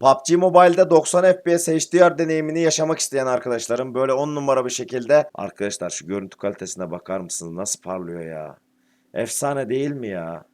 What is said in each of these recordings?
PUBG Mobile'de 90 FPS HDR deneyimini yaşamak isteyen arkadaşlarım böyle 10 numara bir şekilde arkadaşlar şu görüntü kalitesine bakar mısınız? Nasıl parlıyor ya? Efsane değil mi ya?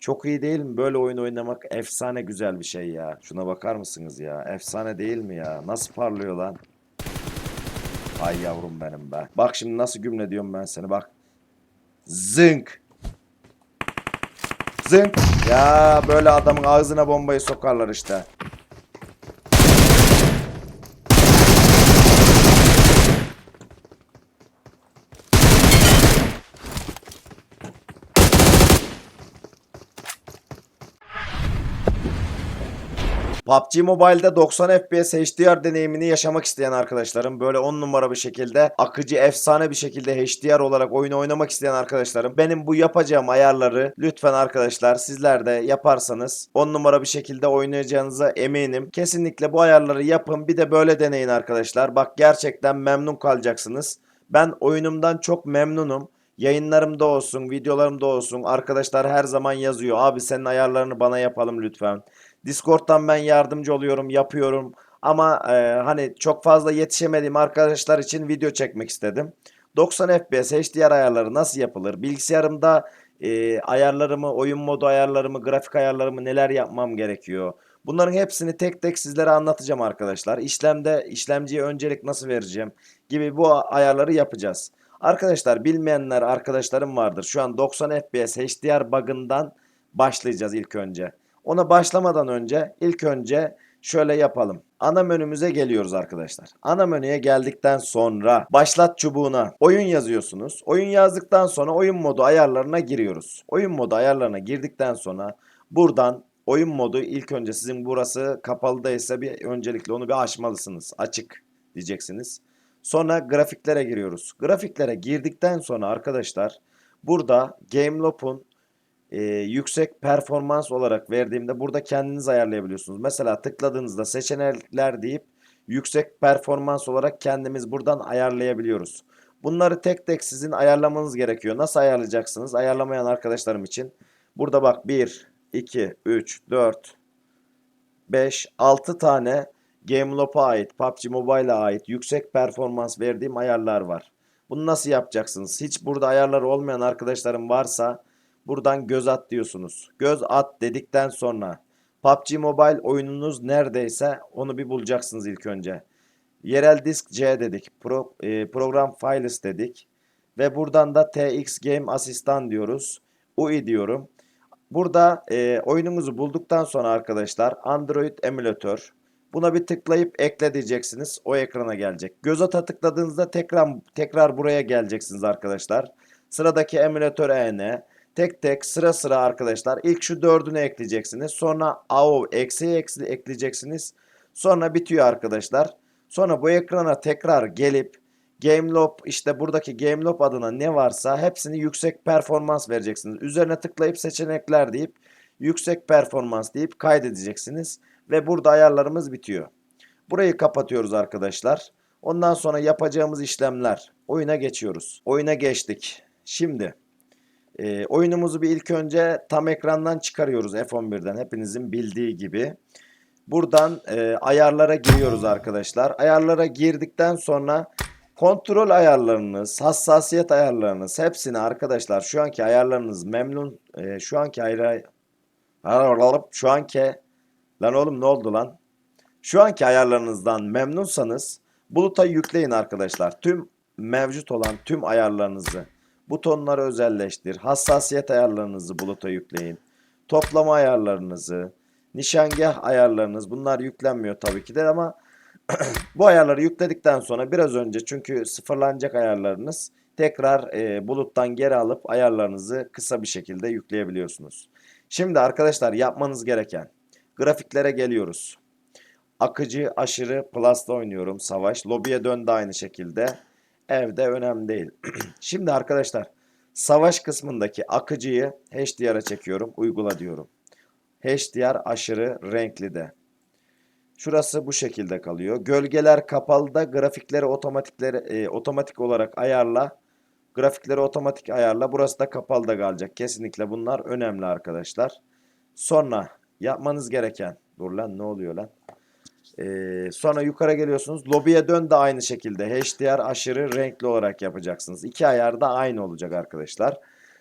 Çok iyi değil mi? Böyle oyun oynamak efsane güzel bir şey ya. Şuna bakar mısınız ya? Efsane değil mi ya? Nasıl parlıyor lan? Ay yavrum benim be. Bak şimdi nasıl gümle diyorum ben seni bak. Zınk. Zınk. Ya böyle adamın ağzına bombayı sokarlar işte. PUBG Mobile'de 90 FPS HDR deneyimini yaşamak isteyen arkadaşlarım böyle 10 numara bir şekilde akıcı efsane bir şekilde HDR olarak oyun oynamak isteyen arkadaşlarım benim bu yapacağım ayarları lütfen arkadaşlar sizler de yaparsanız 10 numara bir şekilde oynayacağınıza eminim. Kesinlikle bu ayarları yapın bir de böyle deneyin arkadaşlar. Bak gerçekten memnun kalacaksınız. Ben oyunumdan çok memnunum. Yayınlarımda olsun, videolarımda olsun arkadaşlar her zaman yazıyor. Abi senin ayarlarını bana yapalım lütfen. Discord'dan ben yardımcı oluyorum, yapıyorum. Ama e, hani çok fazla yetişemediğim arkadaşlar için video çekmek istedim. 90 FPS HDR ayarları nasıl yapılır? Bilgisayarımda e, ayarlarımı, oyun modu ayarlarımı, grafik ayarlarımı neler yapmam gerekiyor? Bunların hepsini tek tek sizlere anlatacağım arkadaşlar. İşlemde işlemciye öncelik nasıl vereceğim gibi bu ayarları yapacağız. Arkadaşlar bilmeyenler arkadaşlarım vardır. Şu an 90 FPS HDR bug'ından başlayacağız ilk önce. Ona başlamadan önce ilk önce şöyle yapalım. Ana menümüze geliyoruz arkadaşlar. Ana menüye geldikten sonra başlat çubuğuna oyun yazıyorsunuz. Oyun yazdıktan sonra oyun modu ayarlarına giriyoruz. Oyun modu ayarlarına girdikten sonra buradan oyun modu ilk önce sizin burası kapalıdaysa bir öncelikle onu bir açmalısınız. Açık diyeceksiniz. Sonra grafiklere giriyoruz. Grafiklere girdikten sonra arkadaşlar burada Gameloop'un e, yüksek performans olarak verdiğimde burada kendiniz ayarlayabiliyorsunuz. Mesela tıkladığınızda seçenekler deyip yüksek performans olarak kendimiz buradan ayarlayabiliyoruz. Bunları tek tek sizin ayarlamanız gerekiyor. Nasıl ayarlayacaksınız? Ayarlamayan arkadaşlarım için. Burada bak 1, 2, 3, 4, 5, 6 tane Gameloop'a ait, PUBG Mobile'a ait yüksek performans verdiğim ayarlar var. Bunu nasıl yapacaksınız? Hiç burada ayarları olmayan arkadaşlarım varsa buradan göz at diyorsunuz. Göz at dedikten sonra PUBG Mobile oyununuz neredeyse onu bir bulacaksınız ilk önce. Yerel disk C dedik. Pro, e, program files dedik. Ve buradan da TX Game Asistan diyoruz. UI diyorum. Burada e, oyunumuzu bulduktan sonra arkadaşlar Android emülatör. Buna bir tıklayıp ekle diyeceksiniz. O ekrana gelecek. Göz ata tıkladığınızda tekrar tekrar buraya geleceksiniz arkadaşlar. Sıradaki emülatör EN. Tek tek sıra sıra arkadaşlar. İlk şu dördünü ekleyeceksiniz. Sonra AO eksi eksi ekleyeceksiniz. Sonra bitiyor arkadaşlar. Sonra bu ekrana tekrar gelip Gameloop işte buradaki Gameloop adına ne varsa hepsini yüksek performans vereceksiniz. Üzerine tıklayıp seçenekler deyip yüksek performans deyip kaydedeceksiniz. Ve burada ayarlarımız bitiyor. Burayı kapatıyoruz arkadaşlar. Ondan sonra yapacağımız işlemler. Oyuna geçiyoruz. Oyuna geçtik. Şimdi e, oyunumuzu bir ilk önce tam ekrandan çıkarıyoruz F11'den hepinizin bildiği gibi. Buradan e, ayarlara giriyoruz arkadaşlar. Ayarlara girdikten sonra kontrol ayarlarınız, hassasiyet ayarlarınız hepsini arkadaşlar şu anki ayarlarınız memnun e, şu anki ayra şu anki lan oğlum ne oldu lan? Şu anki ayarlarınızdan memnunsanız buluta yükleyin arkadaşlar. Tüm mevcut olan tüm ayarlarınızı butonları özelleştir. Hassasiyet ayarlarınızı buluta yükleyin. Toplama ayarlarınızı, nişangah ayarlarınız bunlar yüklenmiyor tabii ki de ama bu ayarları yükledikten sonra biraz önce çünkü sıfırlanacak ayarlarınız tekrar e, buluttan geri alıp ayarlarınızı kısa bir şekilde yükleyebiliyorsunuz. Şimdi arkadaşlar yapmanız gereken grafiklere geliyoruz. Akıcı aşırı plus'ta oynuyorum savaş. Lobiye döndü aynı şekilde. Evde önemli değil. Şimdi arkadaşlar savaş kısmındaki akıcıyı HDR'a çekiyorum. Uygula diyorum. HDR aşırı renkli de. Şurası bu şekilde kalıyor. Gölgeler kapalıda grafikleri otomatikleri e, otomatik olarak ayarla. Grafikleri otomatik ayarla. Burası da kapalıda kalacak. Kesinlikle bunlar önemli arkadaşlar. Sonra yapmanız gereken dur lan ne oluyor lan? Ee, sonra yukarı geliyorsunuz. Lobiye dön de aynı şekilde. HDR aşırı renkli olarak yapacaksınız. İki ayar da aynı olacak arkadaşlar.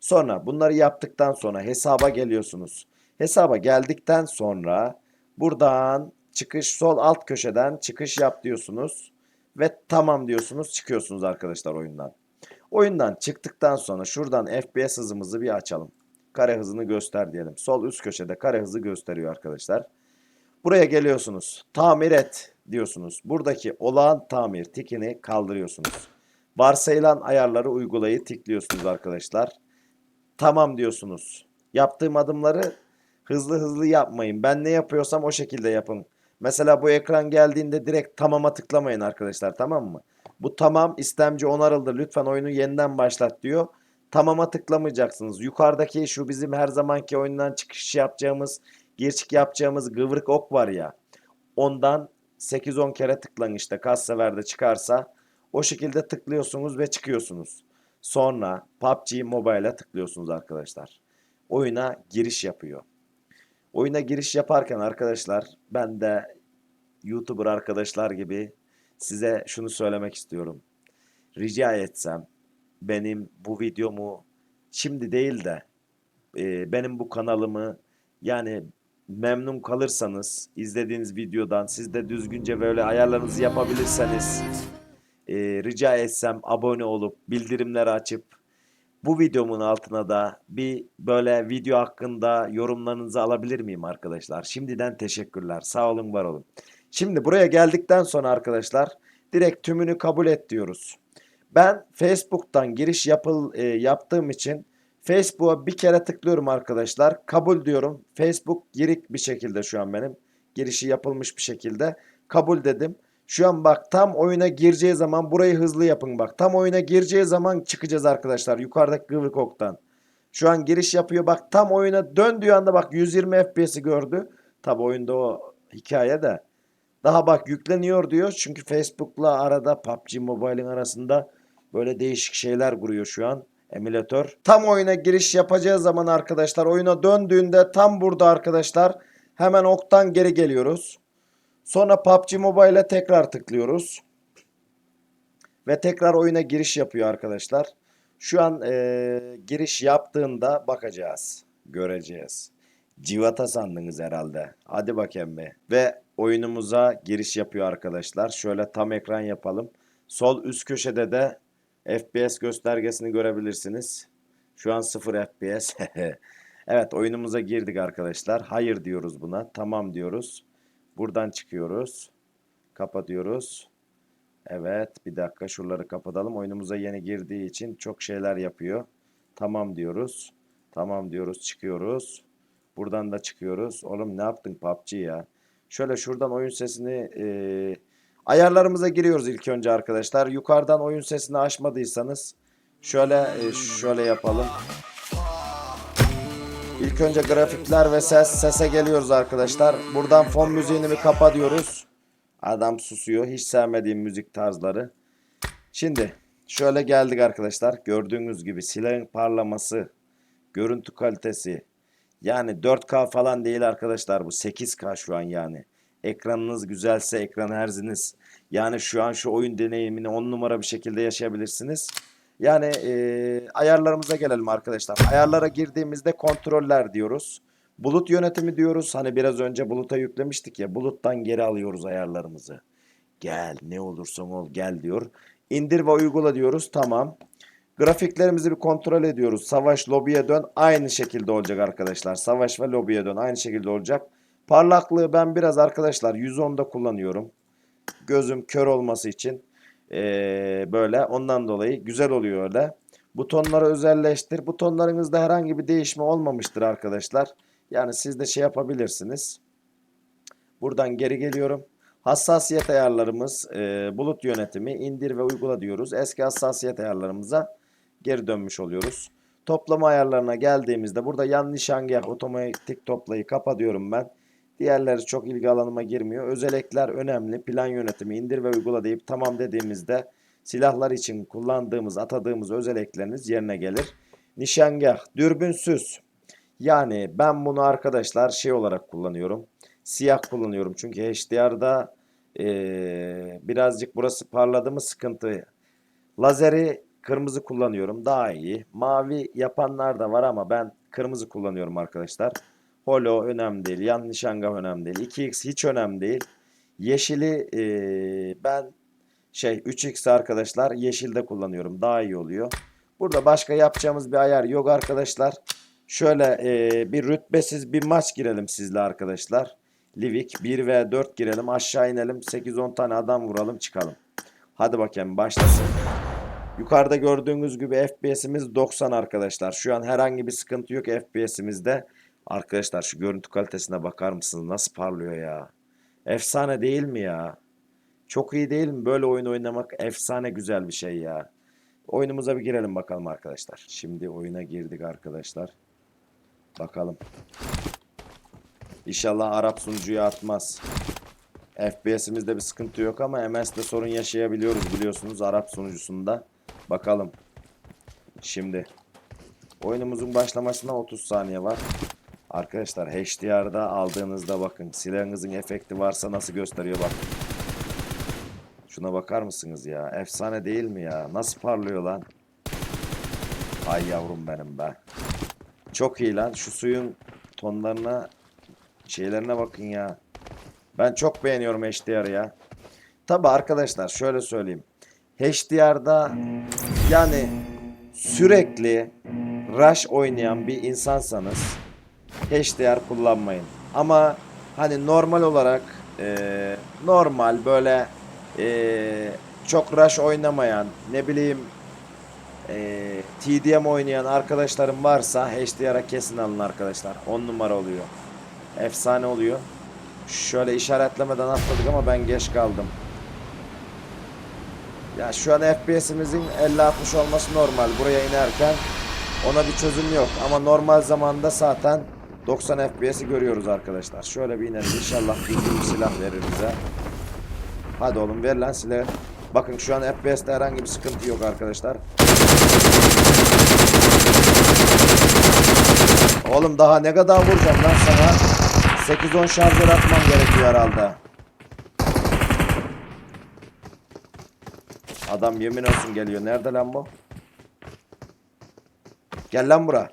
Sonra bunları yaptıktan sonra hesaba geliyorsunuz. Hesaba geldikten sonra buradan çıkış sol alt köşeden çıkış yap diyorsunuz. Ve tamam diyorsunuz çıkıyorsunuz arkadaşlar oyundan. Oyundan çıktıktan sonra şuradan FPS hızımızı bir açalım. Kare hızını göster diyelim. Sol üst köşede kare hızı gösteriyor arkadaşlar. Buraya geliyorsunuz. Tamir et diyorsunuz. Buradaki olağan tamir tikini kaldırıyorsunuz. Varsayılan ayarları uygulayı tıklıyorsunuz arkadaşlar. Tamam diyorsunuz. Yaptığım adımları hızlı hızlı yapmayın. Ben ne yapıyorsam o şekilde yapın. Mesela bu ekran geldiğinde direkt tamama tıklamayın arkadaşlar tamam mı? Bu tamam istemci onarıldı. Lütfen oyunu yeniden başlat diyor. Tamama tıklamayacaksınız. Yukarıdaki şu bizim her zamanki oyundan çıkış yapacağımız, gir çık yapacağımız gıvrık ok var ya. Ondan 8-10 kere tıklayın işte. Kaç seferde çıkarsa o şekilde tıklıyorsunuz ve çıkıyorsunuz. Sonra PUBG Mobile'a tıklıyorsunuz arkadaşlar. Oyuna giriş yapıyor. Oyuna giriş yaparken arkadaşlar ben de YouTuber arkadaşlar gibi size şunu söylemek istiyorum. Rica etsem benim bu videomu şimdi değil de benim bu kanalımı yani memnun kalırsanız izlediğiniz videodan siz de düzgünce böyle ayarlarınızı yapabilirseniz e, rica etsem abone olup bildirimleri açıp bu videomun altına da bir böyle video hakkında yorumlarınızı alabilir miyim arkadaşlar? Şimdiden teşekkürler. Sağ olun, var olun. Şimdi buraya geldikten sonra arkadaşlar direkt tümünü kabul et diyoruz. Ben Facebook'tan giriş yapıl, e, yaptığım için Facebook'a bir kere tıklıyorum arkadaşlar. Kabul diyorum. Facebook girik bir şekilde şu an benim. Girişi yapılmış bir şekilde. Kabul dedim. Şu an bak tam oyuna gireceği zaman burayı hızlı yapın bak. Tam oyuna gireceği zaman çıkacağız arkadaşlar. Yukarıdaki kıvrık oktan. Şu an giriş yapıyor. Bak tam oyuna döndüğü anda bak 120 FPS'i gördü. Tabi oyunda o hikaye de. Daha bak yükleniyor diyor. Çünkü Facebook'la arada PUBG Mobile'in arasında böyle değişik şeyler kuruyor şu an emülatör. Tam oyuna giriş yapacağı zaman arkadaşlar oyuna döndüğünde tam burada arkadaşlar hemen oktan geri geliyoruz. Sonra PUBG Mobile'e tekrar tıklıyoruz. Ve tekrar oyuna giriş yapıyor arkadaşlar. Şu an e, giriş yaptığında bakacağız. Göreceğiz. Civata sandınız herhalde. Hadi bakayım be. Ve oyunumuza giriş yapıyor arkadaşlar. Şöyle tam ekran yapalım. Sol üst köşede de FPS göstergesini görebilirsiniz. Şu an 0 FPS. evet oyunumuza girdik arkadaşlar. Hayır diyoruz buna. Tamam diyoruz. Buradan çıkıyoruz. Kapatıyoruz. Evet bir dakika şuraları kapatalım. Oyunumuza yeni girdiği için çok şeyler yapıyor. Tamam diyoruz. Tamam diyoruz çıkıyoruz. Buradan da çıkıyoruz. Oğlum ne yaptın PUBG ya? Şöyle şuradan oyun sesini e, ayarlarımıza giriyoruz ilk önce arkadaşlar. Yukarıdan oyun sesini açmadıysanız şöyle e, şöyle yapalım. İlk önce grafikler ve ses sese geliyoruz arkadaşlar. Buradan fon müziğini bir kapa diyoruz. Adam susuyor. Hiç sevmediğim müzik tarzları. Şimdi şöyle geldik arkadaşlar. Gördüğünüz gibi silahın parlaması, görüntü kalitesi. Yani 4K falan değil arkadaşlar bu 8K şu an yani. Ekranınız güzelse ekran herziniz. Yani şu an şu oyun deneyimini 10 numara bir şekilde yaşayabilirsiniz. Yani e, ayarlarımıza gelelim arkadaşlar. Ayarlara girdiğimizde kontroller diyoruz. Bulut yönetimi diyoruz. Hani biraz önce buluta yüklemiştik ya. Buluttan geri alıyoruz ayarlarımızı. Gel ne olursan ol gel diyor. İndir ve uygula diyoruz. Tamam. Grafiklerimizi bir kontrol ediyoruz. Savaş lobiye dön. Aynı şekilde olacak arkadaşlar. Savaş ve lobiye dön. Aynı şekilde olacak. Parlaklığı ben biraz arkadaşlar 110'da kullanıyorum. Gözüm kör olması için. Ee, böyle ondan dolayı güzel oluyor öyle. Butonları özelleştir. Butonlarınızda herhangi bir değişme olmamıştır arkadaşlar. Yani siz de şey yapabilirsiniz. Buradan geri geliyorum. Hassasiyet ayarlarımız, e, bulut yönetimi, indir ve uygula diyoruz. Eski hassasiyet ayarlarımıza geri dönmüş oluyoruz. Toplama ayarlarına geldiğimizde burada yan nişangah otomatik toplayı kapa diyorum ben. Diğerleri çok ilgi alanıma girmiyor. Özel ekler önemli. Plan yönetimi indir ve uygula deyip tamam dediğimizde silahlar için kullandığımız, atadığımız özel ekleriniz yerine gelir. Nişangah, dürbünsüz. Yani ben bunu arkadaşlar şey olarak kullanıyorum. Siyah kullanıyorum çünkü HDR'da Ee, birazcık burası parladı mı sıkıntı. Lazeri kırmızı kullanıyorum. Daha iyi. Mavi yapanlar da var ama ben kırmızı kullanıyorum arkadaşlar. Holo önemli değil. Yan nişangah önemli değil. 2x hiç önemli değil. Yeşili ee, ben şey 3x arkadaşlar yeşilde kullanıyorum. Daha iyi oluyor. Burada başka yapacağımız bir ayar yok arkadaşlar. Şöyle ee, bir rütbesiz bir maç girelim sizle arkadaşlar. Livik 1 ve 4 girelim aşağı inelim 8-10 tane adam vuralım çıkalım. Hadi bakayım başlasın. Yukarıda gördüğünüz gibi FPS'imiz 90 arkadaşlar. Şu an herhangi bir sıkıntı yok FPS'imizde. Arkadaşlar şu görüntü kalitesine bakar mısınız? Nasıl parlıyor ya? Efsane değil mi ya? Çok iyi değil mi? Böyle oyun oynamak efsane güzel bir şey ya. Oyunumuza bir girelim bakalım arkadaşlar. Şimdi oyuna girdik arkadaşlar. Bakalım. İnşallah Arap sunucuya atmaz. FPS'imizde bir sıkıntı yok ama MS'de sorun yaşayabiliyoruz biliyorsunuz Arap sunucusunda. Bakalım. Şimdi. Oyunumuzun başlamasına 30 saniye var. Arkadaşlar HDR'da aldığınızda bakın silahınızın efekti varsa nasıl gösteriyor bak. Şuna bakar mısınız ya? Efsane değil mi ya? Nasıl parlıyor lan? Ay yavrum benim be. Çok iyi lan. Şu suyun tonlarına şeylerine bakın ya. Ben çok beğeniyorum HDR'ı ya. Tabi arkadaşlar şöyle söyleyeyim. HDR'da yani sürekli rush oynayan bir insansanız HDR kullanmayın. Ama hani normal olarak eee, normal böyle eee, çok rush oynamayan ne bileyim eee, TDM oynayan arkadaşlarım varsa HDR'a kesin alın arkadaşlar. 10 numara oluyor. Efsane oluyor. Şöyle işaretlemeden atladık ama ben geç kaldım. Ya şu an FPS'imizin 50-60 olması normal. Buraya inerken ona bir çözüm yok. Ama normal zamanda zaten 90 FPS'i görüyoruz arkadaşlar. Şöyle bir inelim. İnşallah düzgün bir silah verir bize. Hadi oğlum ver lan silahı. Bakın şu an FPS'te herhangi bir sıkıntı yok arkadaşlar. Oğlum daha ne kadar vuracağım lan sana? 8-10 şarjör atmam gerekiyor herhalde. Adam yemin olsun geliyor. Nerede lan bu? Gel lan bura.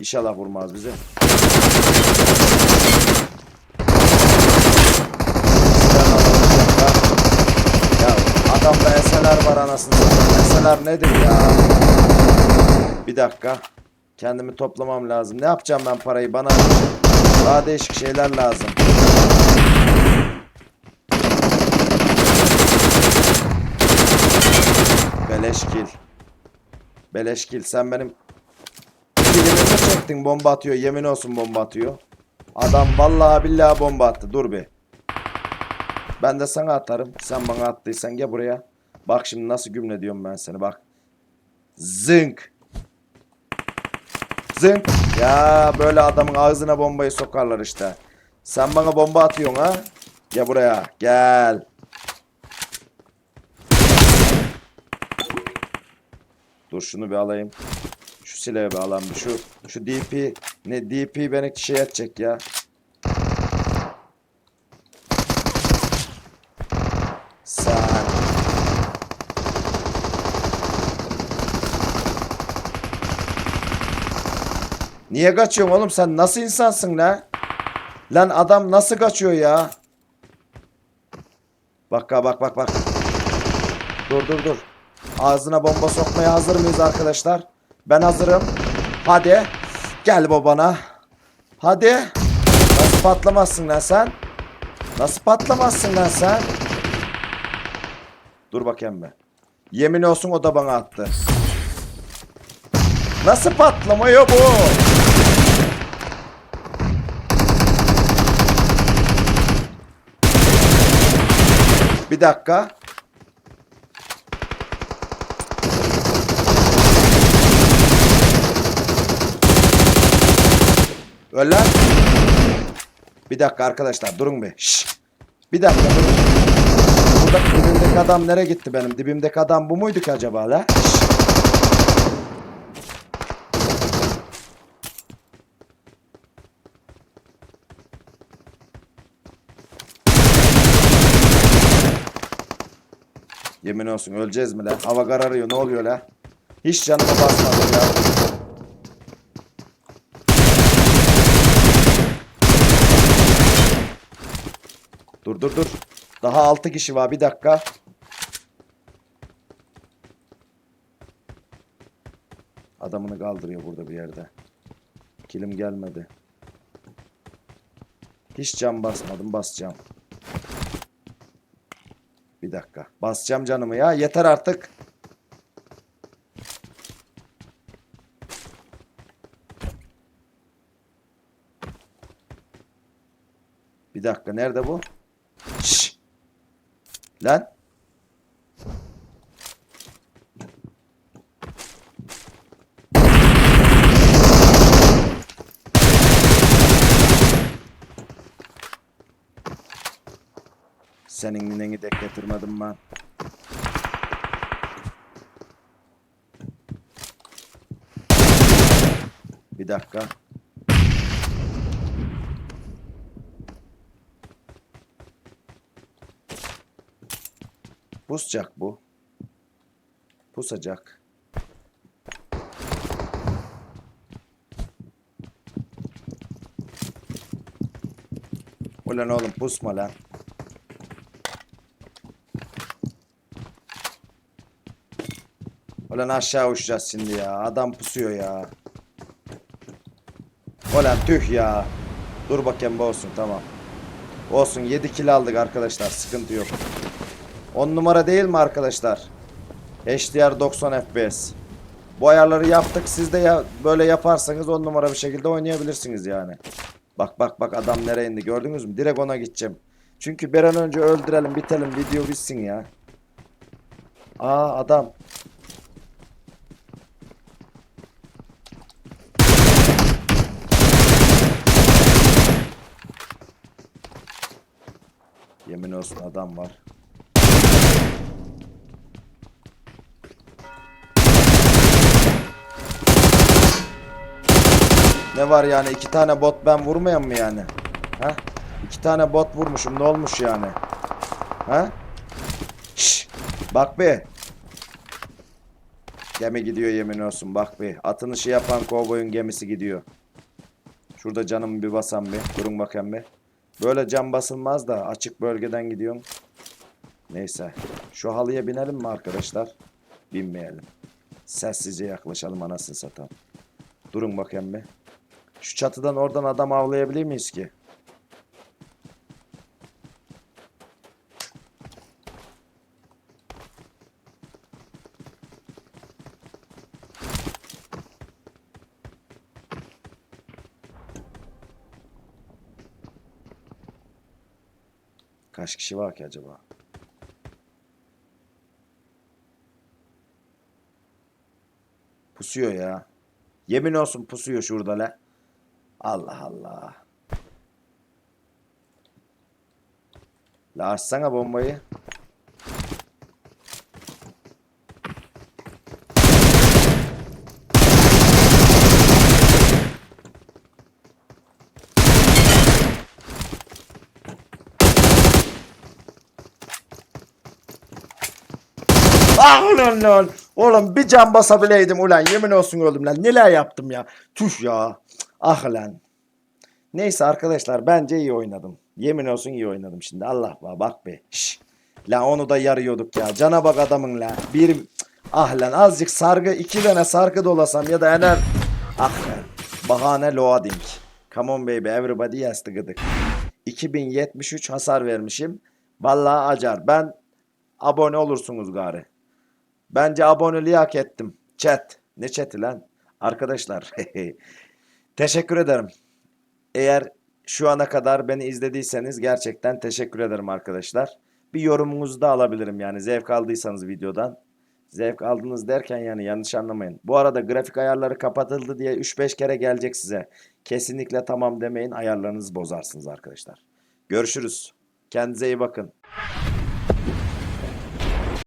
İnşallah vurmaz bizi. Ya adamda SLR var anasını satayım. SLR nedir ya? Bir dakika. Kendimi toplamam lazım. Ne yapacağım ben parayı? Bana daha değişik şeyler lazım. Beleşkil. Beleşkil. Sen benim çektin? Bomba atıyor. Yemin olsun bomba atıyor. Adam vallahi billahi bomba attı. Dur bir. Ben de sana atarım. Sen bana attıysan gel buraya. Bak şimdi nasıl gümle diyorum ben seni bak. Zınk. Zınk. Ya böyle adamın ağzına bombayı sokarlar işte. Sen bana bomba atıyorsun ha? Gel buraya. Gel. Dur şunu bir alayım. Şu silahı alayım. Şu şu DP ne DP beni şey edecek ya. Sen Niye kaçıyorsun oğlum sen nasıl insansın la? Lan adam nasıl kaçıyor ya? Bak bak bak bak. Dur dur dur. Ağzına bomba sokmaya hazır mıyız arkadaşlar? Ben hazırım. Hadi. Gel babana. Hadi. Nasıl patlamazsın lan sen? Nasıl patlamazsın lan sen? Dur bakayım be. Yemin olsun o da bana attı. Nasıl patlamıyor bu? Bir dakika. Öl lan. Bir dakika arkadaşlar durun bir. Şşş. Bir dakika durun. Burada dibimdeki adam nereye gitti benim? Dibimdeki adam bu muydu ki acaba la? Yemin olsun öleceğiz mi lan? Hava kararıyor ne oluyor lan? Hiç canımı basmadı ya. Dur dur. Daha 6 kişi var bir dakika. Adamını kaldırıyor burada bir yerde. Kilim gelmedi. Hiç cam basmadım basacağım. Bir dakika. Basacağım canımı ya. Yeter artık. Bir dakika. Nerede bu? Lan. Senin nineni de getirmedim ben. Bir dakika. Pusacak bu. Pusacak. Ulan oğlum pusma lan. Ulan aşağı uçacağız şimdi ya. Adam pusuyor ya. Ulan tüh ya. Dur bakayım bu olsun tamam. Olsun 7 kill aldık arkadaşlar. Sıkıntı yok. 10 numara değil mi arkadaşlar? HDR 90 FPS. Bu ayarları yaptık. Siz de ya böyle yaparsanız 10 numara bir şekilde oynayabilirsiniz yani. Bak bak bak adam nereye indi gördünüz mü? Direkt ona gideceğim. Çünkü bir an önce öldürelim bitelim video bitsin ya. Aa adam. Yemin olsun adam var. Ne var yani iki tane bot ben vurmayan mı yani? Ha? İki tane bot vurmuşum ne olmuş yani? Ha? Şş, bak be. Gemi gidiyor yemin olsun bak be. Atınışı yapan kovboyun gemisi gidiyor. Şurada canımı bir basam bir. Durun bakayım bir. Böyle cam basılmaz da açık bölgeden gidiyorum. Neyse. Şu halıya binelim mi arkadaşlar? Binmeyelim. Sessizce yaklaşalım anasını satalım. Durun bakayım bir. Şu çatıdan oradan adam avlayabilir miyiz ki? Kaç kişi var ki acaba? Pusuyor ya. Yemin olsun pusuyor şurada la. Allah Allah. La açsana bombayı. Ah ulan lan. Oğlum bir can basabileydim ulan. Yemin olsun öldüm lan. Neler yaptım ya. Tuş ya. Ah lan. Neyse arkadaşlar bence iyi oynadım. Yemin olsun iyi oynadım şimdi. Allah bak bak be. Şş. La onu da yarıyorduk ya. Cana bak adamın la. Bir ah lan azıcık sargı iki tane sargı dolasam ya da ener. Ah lan. Bahane loading. Come on baby everybody the gıdık. 2073 hasar vermişim. Vallahi acar. Ben abone olursunuz gari. Bence aboneliği hak ettim. Chat. Ne chat'i lan? Arkadaşlar. teşekkür ederim. Eğer şu ana kadar beni izlediyseniz gerçekten teşekkür ederim arkadaşlar. Bir yorumunuzu da alabilirim yani zevk aldıysanız videodan. Zevk aldınız derken yani yanlış anlamayın. Bu arada grafik ayarları kapatıldı diye 3-5 kere gelecek size. Kesinlikle tamam demeyin ayarlarınızı bozarsınız arkadaşlar. Görüşürüz. Kendinize iyi bakın.